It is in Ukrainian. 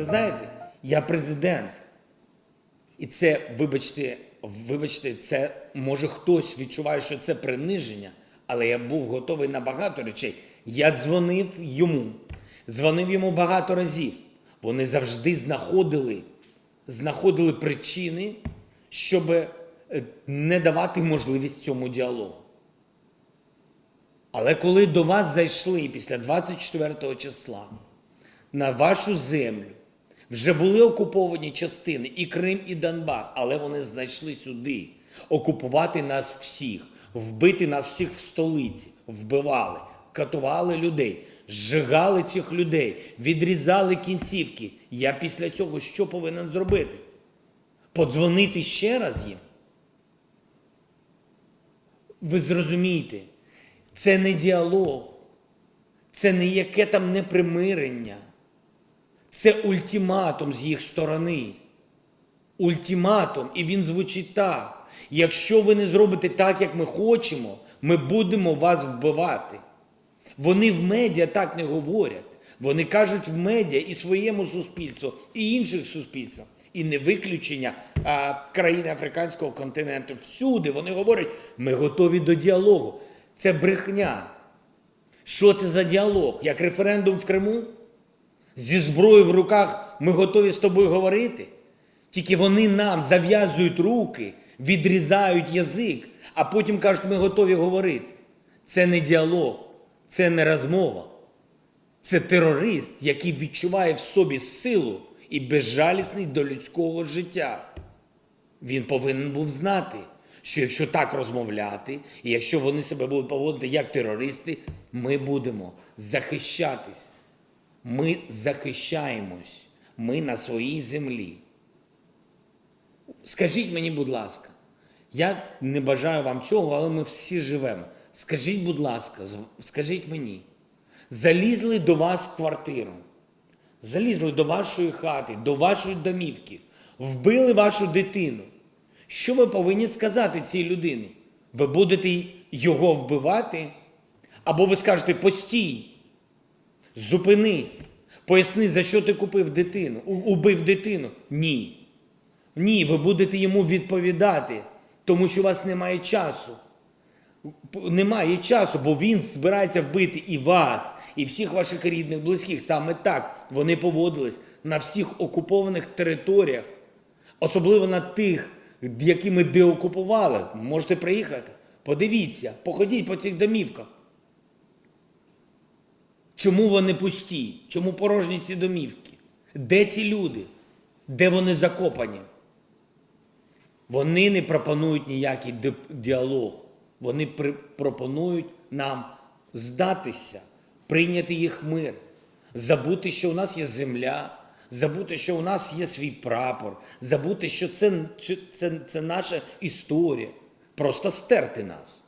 Ви знаєте, я президент. І це, вибачте, вибачте, це може хтось відчуває, що це приниження, але я був готовий на багато речей. Я дзвонив йому, дзвонив йому багато разів. Вони завжди знаходили, знаходили причини, щоб е, не давати можливість цьому діалогу. Але коли до вас зайшли після 24 числа на вашу землю, вже були окуповані частини і Крим, і Донбас, але вони знайшли сюди окупувати нас всіх, вбити нас всіх в столиці, вбивали, катували людей, зжигали цих людей, відрізали кінцівки. Я після цього що повинен зробити? Подзвонити ще раз їм? Ви зрозумієте, це не діалог, це не яке там непримирення, це ультиматум з їх сторони. Ультиматум, і він звучить так. Якщо ви не зробите так, як ми хочемо, ми будемо вас вбивати. Вони в медіа так не говорять. Вони кажуть в медіа і своєму суспільству, і інших суспільствах. І не виключення а, країни африканського континенту. Всюди вони говорять, ми готові до діалогу. Це брехня. Що це за діалог? Як референдум в Криму? Зі зброєю в руках ми готові з тобою говорити. Тільки вони нам зав'язують руки, відрізають язик, а потім кажуть, ми готові говорити. Це не діалог, це не розмова. Це терорист, який відчуває в собі силу і безжалісний до людського життя. Він повинен був знати, що якщо так розмовляти, і якщо вони себе будуть поводити як терористи, ми будемо захищатись. Ми захищаємось. Ми на своїй землі. Скажіть мені, будь ласка, я не бажаю вам цього, але ми всі живемо. Скажіть, будь ласка, скажіть мені, залізли до вас квартиру, залізли до вашої хати, до вашої домівки, вбили вашу дитину. Що ви повинні сказати цій людині? Ви будете його вбивати? Або ви скажете постій, зупинись, поясни, за що ти купив дитину, убив дитину? Ні. Ні, ви будете йому відповідати, тому що у вас немає часу. Немає часу, бо він збирається вбити і вас, і всіх ваших рідних, близьких. Саме так вони поводились на всіх окупованих територіях, особливо на тих, які ми деокупували. Можете приїхати, подивіться, походіть по цих домівках. Чому вони пусті? Чому порожні ці домівки? Де ці люди? Де вони закопані? Вони не пропонують ніякий діалог. Вони пропонують нам здатися, прийняти їх мир, забути, що у нас є земля, забути, що у нас є свій прапор, забути, що це, це, це, це наша історія, просто стерти нас.